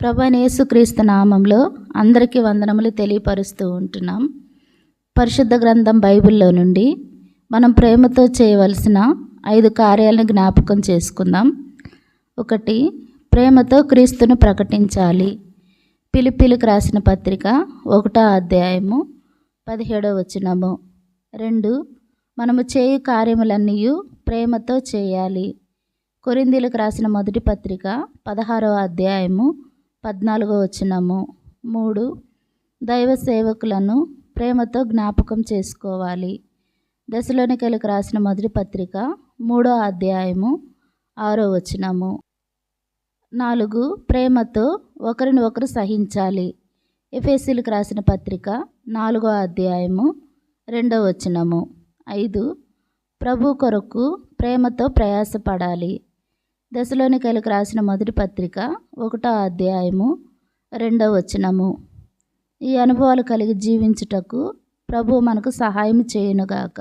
ప్రభనేసుక్రీస్తు నామంలో అందరికీ వందనములు తెలియపరుస్తూ ఉంటున్నాం. పరిశుద్ధ గ్రంథం బైబిల్లో నుండి మనం ప్రేమతో చేయవలసిన ఐదు కార్యాలను జ్ఞాపకం చేసుకుందాం. ఒకటి ప్రేమతో క్రీస్తును ప్రకటించాలి. పిలిపిలికి రాసిన పత్రిక ఒకటో అధ్యాయము పదిహేడో వచనము. రెండు మనము చేయు కార్యములన్నీ ప్రేమతో చేయాలి. కొరిందీలకు రాసిన మొదటి పత్రిక పదహారవ అధ్యాయము పద్నాలుగో వచనము. మూడు దైవ సేవకులను ప్రేమతో జ్ఞాపకం చేసుకోవాలి. దశలోనికలకు రాసిన మొదటి పత్రిక మూడో అధ్యాయము ఆరో వచనము. నాలుగు ప్రేమతో ఒకరిని ఒకరు సహించాలి. ఎఫ్ఎస్సీలకు రాసిన పత్రిక నాలుగో అధ్యాయము రెండో వచనము. ఐదు ప్రభు కొరకు ప్రేమతో ప్రయాసపడాలి. దశలోనికలకు రాసిన మొదటి పత్రిక ఒకటో అధ్యాయము రెండో వచనము. ఈ అనుభవాలు కలిగి జీవించుటకు ప్రభు మనకు సహాయం చేయునుగాక.